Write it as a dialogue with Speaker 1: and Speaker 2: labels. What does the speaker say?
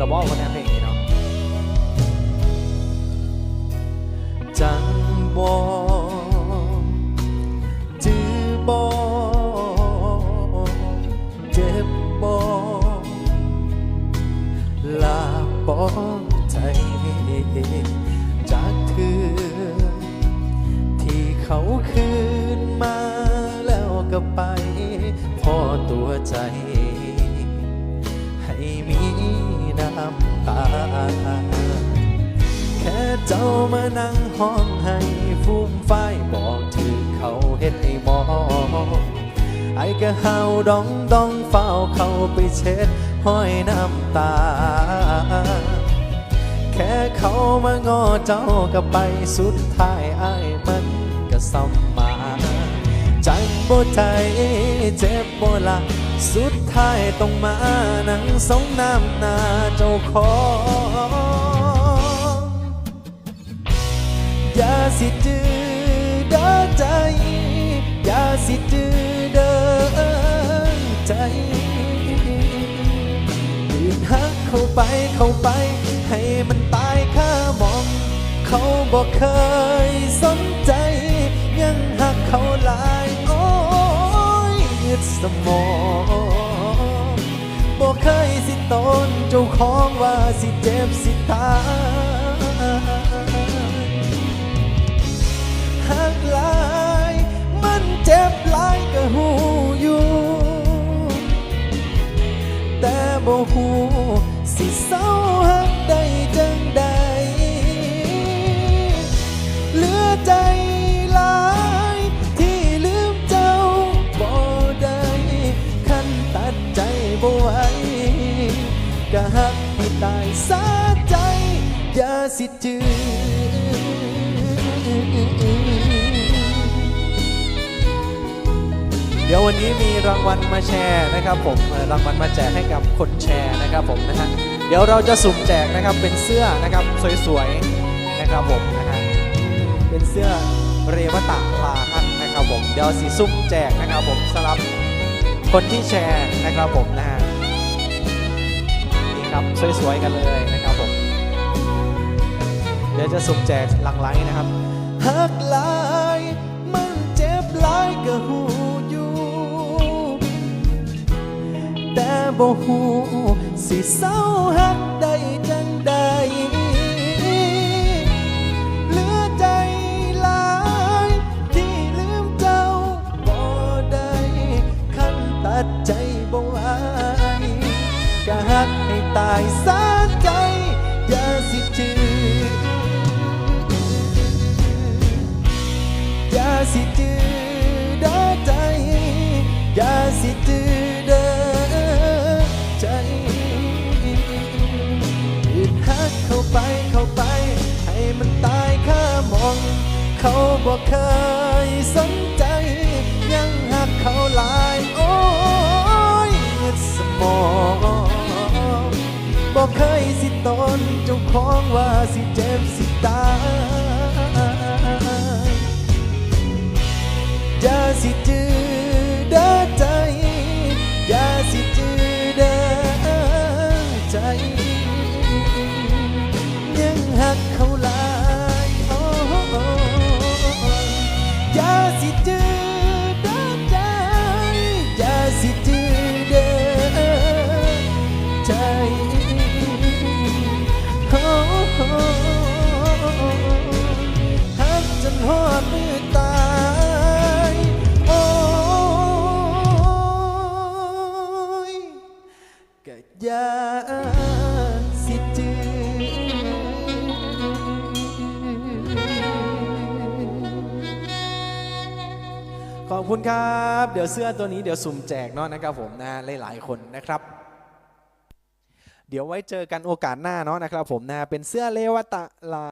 Speaker 1: ระบอกคนนี้เพลงนี้เนาะจังบอจือบอเจ็บบอลาบอใจจากเธอที่เขาคืนมาแล้วก็ไป พอตัวใจ เจ้ามานั่งห้องให้ฟูมไฟายบอกถือเขาเฮ็ดให้มองไอ้ก็เฮาดองดองเฝ้าเขาไปเช็ดห้อยน้ำตา แค่เขามางอเจ้าก็ไปสุดท้ายไอ้มันก็ซ้ำมาจังบ่ใจเจ็บบ่ละสุดท้ายต้องมานั่งสงน้ำหน้าเจ้าของ สิจือเด้อใจ อย่าสิจือเด้อใจยืนหักเข้าไปเข้าไป ให้มันตายข้ามอง เขาบอกเคยสนใจ ยังหักเขาหลายโอ้ยยึดสมองบอกเคยสิตนเจ้าของว่าสิเจ็บสิตาย บ่หูสิเศร้าหักได้จังใดเหลือใจหลายที่ลืมเจ้าบ่ได้คันตัดใจบ่ไหวก็หักให้ตายสาใจอย่าสิจือ ดี๋ยววันนี้มีรางวัลมาแชร์นะครับผมรางวัลมาแจกให้กับคนแชร์นะครับผมนะฮะเดี๋ยวเราจะสุ่มแจกนะครับเป็นเสื้อนะครับสวยๆนะครับผมนะฮะเป็นเสื้อเรวตะลาฮักนะครับผมเดี๋ยวสีสุ่มแจกนะครับผมสำหรับคนที่แชร์นะครับผมนะฮะนี่ครับสวยๆกันเลยนะครับผมเดี๋ยวจะสุ่มแจกหลังไลน์นะครับฮักลา แต่บ่หูสิเศร้าหักได้จังใดเหลือใจหลายที่ลืมเจ้าบ่ได้คันตัดใจบ่ไหวก็หักให้ตายสาใจ อย่าสิจืออย่าสิจือ ไปเข้าไป ให้มันตายข้ามอง เขาบอกเคยสนใจ ยังหักเขาหลายโอ้ยสมองบอกเคยสิตนเจ้าของว่าสิเจ หักจนหอดมือตายโอ้ยก็อย่าสิจือขอบคุณครับ เดี๋ยวเสื้อตัวนี้เดี๋ยวสุ่มแจกเนาะนะครับผมนะหลายๆคนนะครับเดี๋ยวไว้เจอกันโอกาสหน้าเนาะนะครับผมนะเป็นเสื้อเลวตะลา